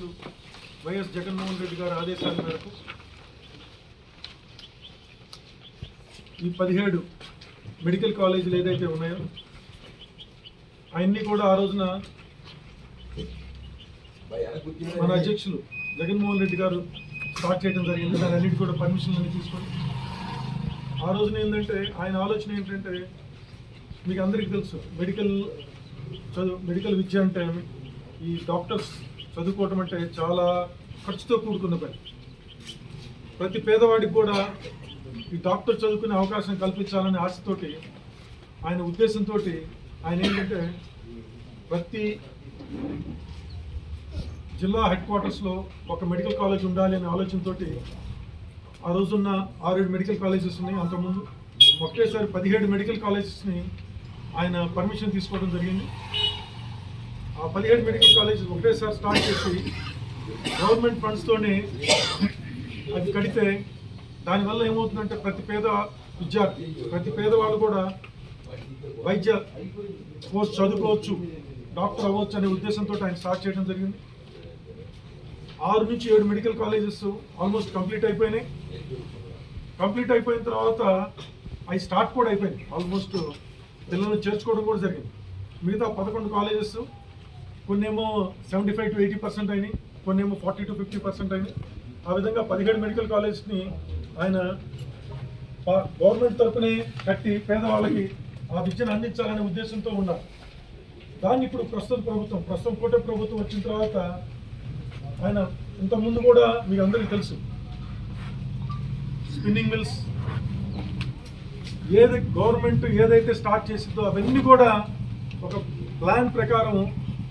అధ్యక్షులు వైఎస్ జగన్మోహన్ రెడ్డి గారి ఆదేశాల మేరకు ఈ పదిహేడు మెడికల్ కాలేజీలు ఏదైతే ఉన్నాయో అవన్నీ కూడా ఆ రోజున మన అధ్యక్షులు జగన్మోహన్ రెడ్డి గారు స్టార్ట్ చేయడం జరిగింది. దాని అన్నిటి కూడా పర్మిషన్ అన్ని తీసుకొని. ఆ రోజున ఏంటంటే ఆయన ఆలోచన ఏంటంటే మీకు అందరికీ తెలుసు మెడికల్ చదువు మెడికల్ విద్య అంటే ఈ డాక్టర్స్ చదువుకోవటం అంటే చాలా ఖర్చుతో కూడుకున్న పని. ప్రతి పేదవాడికి కూడా ఈ డాక్టర్ చదువుకునే అవకాశం కల్పించాలనే ఆశతోటి ఆయన ఉద్దేశంతో ఆయన ఏంటంటే ప్రతి జిల్లా హెడ్ క్వార్టర్స్లో ఒక మెడికల్ కాలేజ్ ఉండాలి అనే ఆలోచనతో ఆ రోజున్న ఆరేడు మెడికల్ కాలేజెస్ ఉన్నాయి. అంతకుముందు ఒకేసారి పదిహేడు మెడికల్ కాలేజెస్ని ఆయన పర్మిషన్ తీసుకోవడం జరిగింది. పదిహేడు మెడికల్ కాలేజ్ ఒకటేసారి స్టార్ట్ చేసి గవర్నమెంట్ ఫండ్స్తోనే అది కడితే దానివల్ల ఏమవుతుందంటే ప్రతి పేద విద్యార్థి ప్రతి పేదవాళ్ళు కూడా వైద్య కోర్స్ చదువుకోవచ్చు డాక్టర్ అవ్వచ్చు అనే ఉద్దేశంతో ఆయన స్టార్ట్ చేయడం జరిగింది. ఆరు నుంచి ఏడు మెడికల్ కాలేజెస్ ఆల్మోస్ట్ కంప్లీట్ అయిపోయినాయి. కంప్లీట్ అయిపోయిన తర్వాత అవి స్టార్ట్ కూడా అయిపోయింది ఆల్మోస్ట్ పిల్లల్ని చేర్చుకోవడం కూడా జరిగింది. మిగతా పదకొండు కాలేజెస్ కొన్నేమో seventy five to eighty percent అయినాయి కొన్నేమో ఫార్టీ టు ఫిఫ్టీ పర్సెంట్ అయినాయి. ఆ విధంగా పదిహేడు మెడికల్ కాలేజ్ని ఆయన గవర్నమెంట్ తరఫునే కట్టి పేదవాళ్ళకి ఆ విద్యను అందించాలనే ఉద్దేశంతో ఉన్నారు. దాన్ని ఇప్పుడు ప్రస్తుత ప్రభుత్వం ప్రస్తుతం కోట ప్రభుత్వం వచ్చిన తర్వాత ఆయన ఇంతకుముందు కూడా మీకు అందరికీ తెలుసు. స్పిన్నింగ్ మిల్స్ ఏది గవర్నమెంట్ ఏదైతే స్టార్ట్ చేసిందో అవన్నీ కూడా ఒక ప్లాన్ ప్రకారం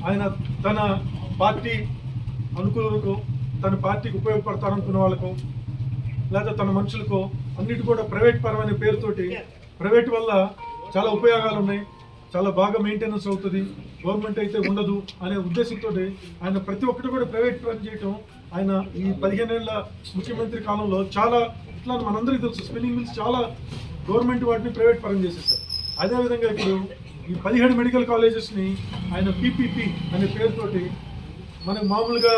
ఆయన తన పార్టీ అనుకూలకు తన పార్టీకి ఉపయోగపడతారనుకున్న వాళ్ళకు లేదా తన మనుషులకు అన్నిటి కూడా ప్రైవేట్ పరమైన పేరుతోటి ప్రైవేట్ వల్ల చాలా ఉపయోగాలు ఉన్నాయి చాలా బాగా మెయింటెనెన్స్ అవుతుంది గవర్నమెంట్ అయితే ఉండదు అనే ఉద్దేశంతో ఆయన ప్రతి ఒక్కటి కూడా ప్రైవేట్ పని చేయటం ఆయన ఈ పదిహేనేళ్ళ ముఖ్యమంత్రి కాలంలో చాలా ఇట్లా మనందరికీ తెలుసు. స్పిన్నింగ్ మిల్స్ చాలా గవర్నమెంట్ వాటిని ప్రైవేట్ పరం చేసేస్తారు అదేవిధంగా ఇప్పుడు ఈ పదిహేడు మెడికల్ కాలేజెస్ని ఆయన పీపీపీ అనే పేరుతోటి మనకు మామూలుగా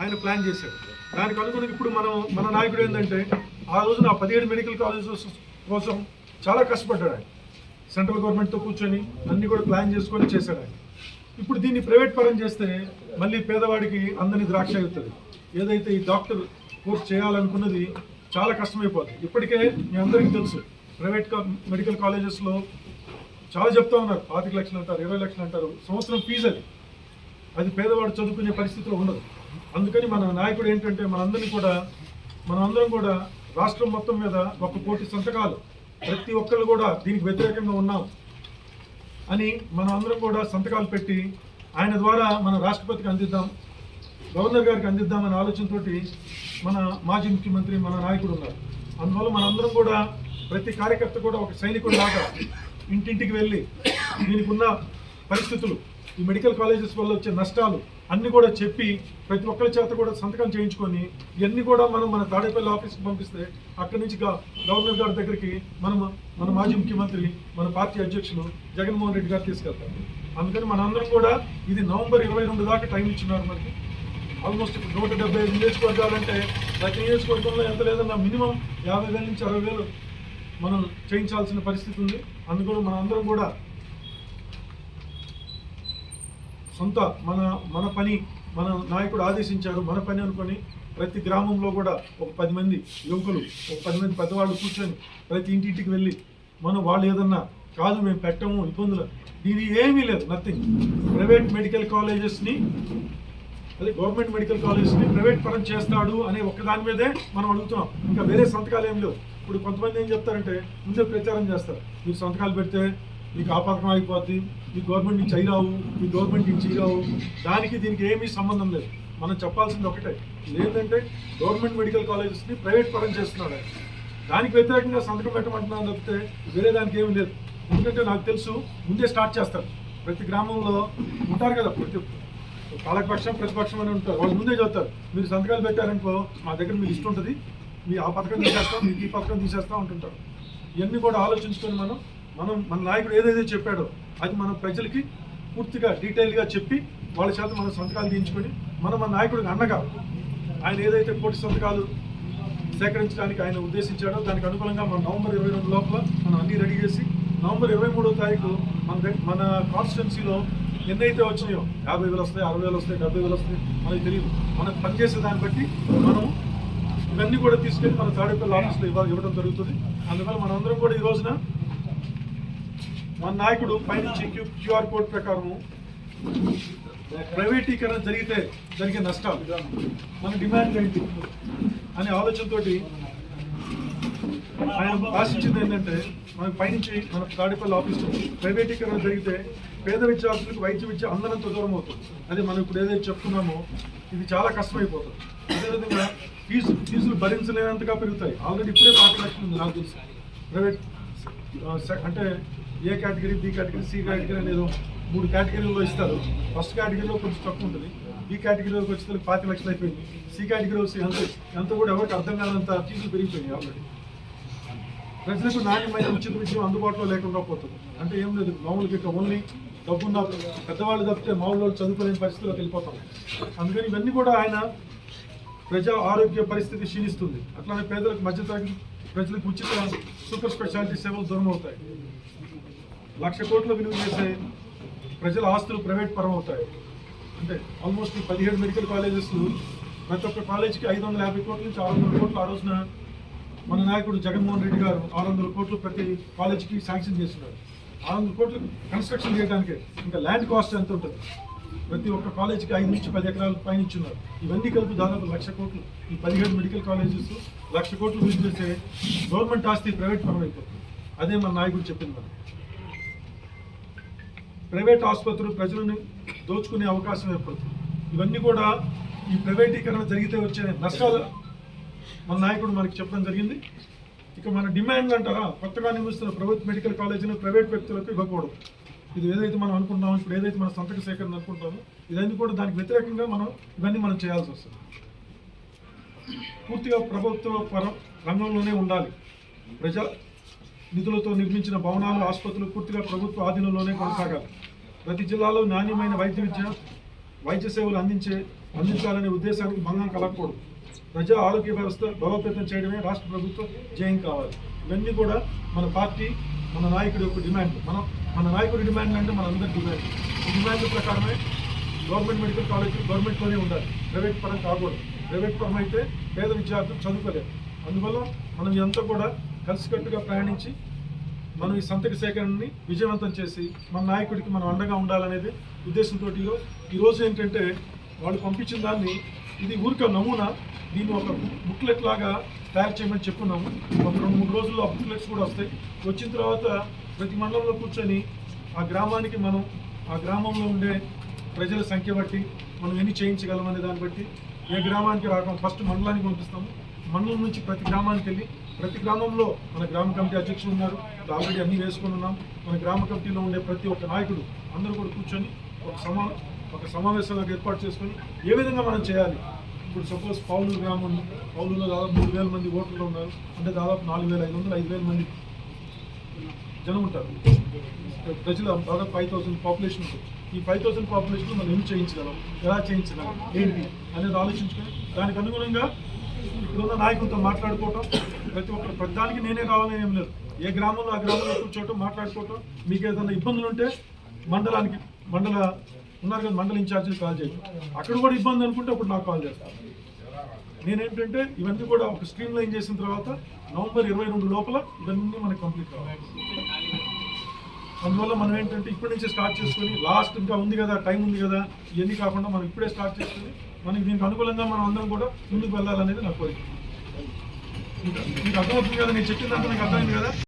ఆయన ప్లాన్ చేశాడు. దానికి అనుకుని ఇప్పుడు మనం మన నాయకుడు ఏంటంటే ఆ రోజున ఆ పదిహేడు మెడికల్ కాలేజెస్ కోసం చాలా కష్టపడ్డాడు ఆయన. సెంట్రల్ గవర్నమెంట్తో కూర్చొని అన్నీ కూడా ప్లాన్ చేసుకొని చేశాడు ఆయన. ఇప్పుడు దీన్ని ప్రైవేట్ పరం చేస్తే మళ్ళీ పేదవాడికి అందని ద్రాక్ష అవుతుంది ఏదైతే ఈ డాక్టర్ కోర్స్ చేయాలనుకున్నది చాలా కష్టమైపోతుంది ఇప్పటికే మీ అందరికీ తెలుసు ప్రైవేట్ మెడికల్ కాలేజెస్లో చాలా చెప్తా ఉన్నారు. పాతిక లక్షలు అంటారు ఇరవై లక్షలు అంటారు. సంవత్సరం ఫీజు అది. అది పేదవాడు చదువుకునే పరిస్థితిలో ఉండదు. అందుకని మన నాయకుడు ఏంటంటే మనందరినీ కూడా మనమందరం కూడా రాష్ట్రం మొత్తం మీద ఒక కోటి సంతకాలు. ప్రతి ఒక్కళ్ళు కూడా దీనికి వ్యతిరేకంగా ఉన్నాం అని మనం అందరం కూడా సంతకాలు పెట్టి ఆయన ద్వారా మన రాష్ట్రపతికి అందిద్దాం గవర్నర్ గారికి అందిద్దామనే ఆలోచనతోటి మన మాజీ ముఖ్యమంత్రి మన నాయకుడు ఉన్నారు. అందువల్ల మనందరం కూడా ప్రతి కార్యకర్త కూడా ఒక సైనికుడు లాగా ఇంటింటికి వెళ్ళి దీనికి ఉన్న పరిస్థితులు ఈ మెడికల్ కాలేజెస్ వల్ల వచ్చే నష్టాలు అన్నీ కూడా చెప్పి ప్రతి ఒక్కరి చేత కూడా సంతకం చేయించుకొని ఇవన్నీ కూడా మనం మన తాడేపల్లి ఆఫీస్కి పంపిస్తే అక్కడి నుంచి గవర్నర్ గారి దగ్గరికి మనం మన మాజీ ముఖ్యమంత్రి మన పార్టీ అధ్యక్షులు జగన్మోహన్ రెడ్డి గారు తీసుకెళ్తారు. అందుకని మనందరం కూడా ఇది నవంబర్ ఇరవై రెండు దాకా టైం ఇచ్చినారు మనకి. ఆల్మోస్ట్ ఇప్పుడు నూట డెబ్బై ఐదు నియోజకవర్గాలంటే ప్రతి నియోజకవర్గంలో ఎంత లేదన్నా మినిమం యాభై వేల నుంచి అరవై వేలు మనం చేయించాల్సిన పరిస్థితి ఉంది. అందుకని మన అందరం కూడా సొంత మన మన పని మన నాయకుడు ఆదేశించారు మన పని అనుకొని ప్రతి గ్రామంలో కూడా ఒక పది మంది యువకులు ఒక పది మంది పెద్దవాళ్ళు కూర్చొని ప్రతి ఇంటింటికి వెళ్ళి మనం వాళ్ళు ఏదన్నా కాదు మేము పెట్టము ఇబ్బందులు. దీని ఏమీ లేదు నథింగ్ ప్రైవేట్ మెడికల్ కాలేజెస్ని అదే గవర్నమెంట్ మెడికల్ కాలేజెస్ని ప్రైవేట్ పరం చేస్తాడు అనే ఒక్కదాని మీదే మనం అడుగుతున్నాం. ఇంకా వేరే సంతకాలు ఏం లేవు. ఇప్పుడు కొంతమంది ఏం చెప్తారంటే ముందే ప్రచారం చేస్తారు. మీరు సంతకాలు పెడితే మీకు ఆ పథకం అయిపోద్ది మీ గవర్నమెంట్ నుంచి చేయరావు మీ గవర్నమెంట్ నుంచి చేయరావు దానికి దీనికి ఏమీ సంబంధం లేదు. మనం చెప్పాల్సింది ఒకటే. ఏంటంటే గవర్నమెంట్ మెడికల్ కాలేజెస్ని ప్రైవేట్ పరం చేస్తున్నాడు దానికి వ్యతిరేకంగా సంతకం పెట్టమంటున్నాను తప్పితే వేరే దానికి ఏమీ లేదు. ఎందుకంటే నాకు తెలుసు ముందే స్టార్ట్ చేస్తారు. ప్రతి గ్రామంలో ఉంటారు కదా ప్రతి పాలకపక్షం ప్రతిపక్షం అని ఉంటారు. వాళ్ళు ముందే చదువుతారు మీరు సంతకాలు పెట్టారనుకో మా దగ్గర మీకు ఇష్టం ఉంటుంది. మీ ఆ పథకం తీసేస్తాం మీకు ఈ పథకం తీసేస్తాం అంటుంటారు. ఇవన్నీ కూడా ఆలోచించుకొని మనం మనం మన నాయకుడు ఏదైతే చెప్పాడో అది మనం ప్రజలకి పూర్తిగా డీటెయిల్గా చెప్పి వాళ్ళ చేత మనం సంతకాలు తీయించుకొని మనం మన నాయకుడికి అన్నగా ఆయన ఏదైతే కోటి సంతకాలు సేకరించడానికి ఆయన ఉద్దేశించాడో దానికి అనుగుణంగా మన నవంబర్ ఇరవై రెండు లోపల మనం అన్నీ రెడీ చేసి నవంబర్ ఇరవై మూడో తారీఖు మన మన కాన్స్టిట్యున్సీలో ఎన్నైతే వచ్చినాయో యాభై వేలు వస్తాయి అరవై వేలు వస్తాయి డెబ్బై వేలు వస్తాయి మనకి తెలియదు. మనం పనిచేసే దాన్ని బట్టి మనం ఇవన్నీ కూడా తీసుకెళ్ళి మన తాడేపల్లి ఆఫీస్లో ఇవ్వాలి ఇవ్వడం జరుగుతుంది. అందువల్ల మనందరం కూడా ఈ రోజున మన నాయకుడు పైనుంచి క్యూ క్యూఆర్ కోడ్ ప్రకారము ప్రైవేటీకరణ జరిగితే జరిగే నష్టాలు మన డిమాండ్ ఏంటి అనే ఆలోచనతోటి ఆయన ఆశించింది ఏంటంటే మనం పైనుంచి మన తాడేపల్లి ఆఫీస్లో ప్రైవేటీకరణ జరిగితే పేద విద్యార్థులకు వైద్య విద్య అందరంతో దూరం అవుతుంది. అదే మనం ఇప్పుడు ఏదైతే చెప్తున్నామో ఇది చాలా కష్టమైపోతుంది. అదేవిధంగా ఫీజు ఫీజులు భరించలేనంతగా పెరుగుతాయి. ఆల్రెడీ ఇప్పుడే పాతి ఉంది నాకు తెలుసు. ప్రైవేట్ అంటే A category B category C category అనేది మూడు కేటగిరీలో ఇస్తారు. ఫస్ట్ కేటగిరీలో కొంచెం తక్కువ ఉంటుంది. బి కేటగిరీలోకి వచ్చేసరికి పాతి లక్షలు అయిపోయింది. సి కేటగిరీ వచ్చి ఎంత ఎంత కూడా ఎవరికి అర్థం కానంత ఫీజులు పెరిగిపోయినాయి ఆల్రెడీ ప్రజలకు నాణ్యమైన ఉచిత విద్య అందుబాటులో లేకుండా పోతుంది. అంటే ఏం లేదు మామూలుగా ఇక ఓన్లీ డబ్బున్న పెద్దవాళ్ళు తప్పితే మామూలు వాళ్ళు చదువుకోలేని పరిస్థితిలోకి వెళ్ళిపోతాం. అందుకని ఇవన్నీ కూడా ఆయన ప్రజా ఆరోగ్య పరిస్థితి క్షీణిస్తుంది. అట్లానే పేదలకు మధ్యతరగతి ప్రజలకు ఉచిత సూపర్ స్పెషాలిటీ సేవలు దూరం అవుతాయి లక్ష కోట్ల విలువ చేసే ప్రజల ఆస్తులు ప్రైవేట్ పరం అవుతాయి అంటే ఆల్మోస్ట్ పదిహేడు మెడికల్ కాలేజెస్ ప్రతి ఒక్క కాలేజీకి ఐదు వందల యాభై కోట్ల నుంచి ఆరు వందల కోట్లు ఆ రోజున మన నాయకుడు జగన్మోహన్ రెడ్డి గారు ఆరు వందల కోట్లు ప్రతి కాలేజీకి శాంక్షన్ చేస్తున్నారు. ఆరు వందల కోట్లు కన్స్ట్రక్షన్ చేయడానికి. ఇంకా ల్యాండ్ కాస్ట్ ఎంత ఉంటుంది? ప్రతి ఒక్క కాలేజీకి ఐదు నుంచి పది ఎకరాలు పైన ఇచ్చున్నారు ఇవన్నీ కలిపి దాదాపు లక్ష కోట్లు. ఈ పదిహేడు మెడికల్ కాలేజెస్ లక్ష కోట్లు విలువ చేసే గవర్నమెంట్ ఆస్తి ప్రైవేట్ పరం అయిపోతుంది అదే మన నాయకుడు చెప్పింది మనం ప్రైవేట్ ఆసుపత్రులు ప్రజలను దోచుకునే అవకాశం ఏర్పడుతుంది. ఇవన్నీ కూడా ఈ ప్రైవేటీకరణ జరిగితే వచ్చే నష్టాలు మన నాయకుడు మనకి చెప్పడం జరిగింది. ఇక మన డిమాండ్ అంటారా? కొత్తగా నిర్మిస్తున్న ప్రభుత్వ మెడికల్ కాలేజీని ప్రైవేట్ వ్యక్తులకు ఇవ్వకూడదు. ఇది ఏదైతే మనం అనుకుంటామో ఇప్పుడు ఏదైతే మన సంతక సేకరణ అనుకుంటామో ఇదన్నీ కూడా దానికి వ్యతిరేకంగా మనం ఇవన్నీ మనం చేయాల్సి వస్తుంది. పూర్తిగా ప్రభుత్వ పర రంగంలోనే ఉండాలి. ప్రజా నిధులతో నిర్మించిన భవనాలు ఆసుపత్రులు పూర్తిగా ప్రభుత్వ ఆధీనంలోనే కొనసాగాలి. ప్రతి జిల్లాలో నాణ్యమైన వైద్య విద్య వైద్య సేవలు అందించే అందించాలనే ఉద్దేశానికి భంగం కలగకూడదు. ప్రజా ఆరోగ్య వ్యవస్థ బలోపేతం చేయడమే రాష్ట్ర ప్రభుత్వం జయం కావాలి. ఇవన్నీ కూడా మన పార్టీ మన నాయకుడి యొక్క డిమాండ్. మనం మన నాయకుడి డిమాండ్లు అంటే మన అందరి డిమాండ్ ఈ డిమాండ్ ప్రకారమే గవర్నమెంట్ మెడికల్ కాలేజ్ గవర్నమెంట్లోనే ఉండాలి. ప్రైవేట్ పరం కాకూడదు. ప్రైవేట్ పరం అయితే పేద విద్యార్థులు చదువుకోలేరు. అందువల్ల మనం ఇదంతా కూడా కలిసికట్టుగా ప్రయాణించి మనం ఈ సంతక సేకరణని విజయవంతం చేసి మన నాయకుడికి మనం అండగా ఉండాలనేది ఉద్దేశంతో ఈరోజు ఏంటంటే వాళ్ళు పంపించిన దాన్ని ఇది ఊరిక నమూనా. దీన్ని ఒక బుక్లెట్ లాగా తయారు చేయమని చెప్పున్నాము. ఒక రెండు మూడు రోజుల్లో ఆ బుక్లెట్స్ కూడా వస్తాయి. వచ్చిన తర్వాత ప్రతి మండలంలో కూర్చొని ఆ గ్రామానికి మనం ఆ గ్రామంలో ఉండే ప్రజల సంఖ్య బట్టి మనం ఎన్ని చేయించగలం అనే దాన్ని బట్టి ఏ గ్రామానికి రావడం ఫస్ట్ మండలానికి పంపిస్తాము. మండలం నుంచి ప్రతి గ్రామానికి వెళ్ళి ప్రతి గ్రామంలో మన గ్రామ కమిటీ అధ్యక్షులు ఉన్నారు. ఆల్రెడీ అన్నీ వేసుకుని ఉన్నాం. మన గ్రామ కమిటీలో ఉండే ప్రతి ఒక్క నాయకుడు అందరూ కూడా కూర్చొని ఒక సమా ఒక సమావేశంలో ఏర్పాటు చేసుకొని ఏ విధంగా మనం చేయాలి? ఇప్పుడు సపోజ్ పౌలు గ్రామం ఉంది పౌలులో దాదాపు మూడు వేల మంది ఓటర్లు ఉన్నారు. అంటే దాదాపు నాలుగు వేల ఐదు వందలు ఐదు వేల మంది జనం ఉంటారు. ప్రజలు బాగా ఫైవ్ థౌసండ్ పాపులేషన్ ఉంటుంది. ఈ ఫైవ్ థౌసండ్ పాపులేషన్ మనం ఏం చేయించగలం? ఎలా చేయించగలం? ఏంటి? అనేది ఆలోచించుకొని దానికి అనుగుణంగా ఇప్పుడున్న నాయకులతో మాట్లాడుకోవటం ప్రతి ఒక్కరు ప్రతిదానికి నేనే కావాలని ఏం లేదు. ఏ గ్రామంలో ఆ గ్రామంలో కూర్చోవటం మాట్లాడుకోవటం మీకు ఏదైనా ఇబ్బందులు ఉంటే మండలానికి మండల ఉన్నారు కదా మండల ఇన్ఛార్జీలు కాల్ చేయటం. అక్కడ కూడా ఇబ్బంది అనుకుంటే అప్పుడు నాకు కాల్ చేస్తాను నేనేంటంటే ఇవన్నీ కూడా ఒక స్ట్రీమ్ లైన్ చేసిన తర్వాత నవంబర్ ఇరవై రెండు లోపల ఇవన్నీ మనకి కంప్లీట్ కావాలి. అందువల్ల మనం ఏంటంటే ఇప్పటి నుంచే స్టార్ట్ చేసుకొని లాస్ట్ ఇంకా ఉంది కదా టైం ఉంది కదా ఇవన్నీ కాకుండా మనం ఇప్పుడే స్టార్ట్ చేసుకొని మనకి దీనికి అనుకూలంగా మనం అందరం కూడా ముందుకు వెళ్ళాలనేది నా కోరిక. మీకు అర్థమవుతుంది కదా? నేను చెప్పిందంతా నాకు అర్థమైంది కదా?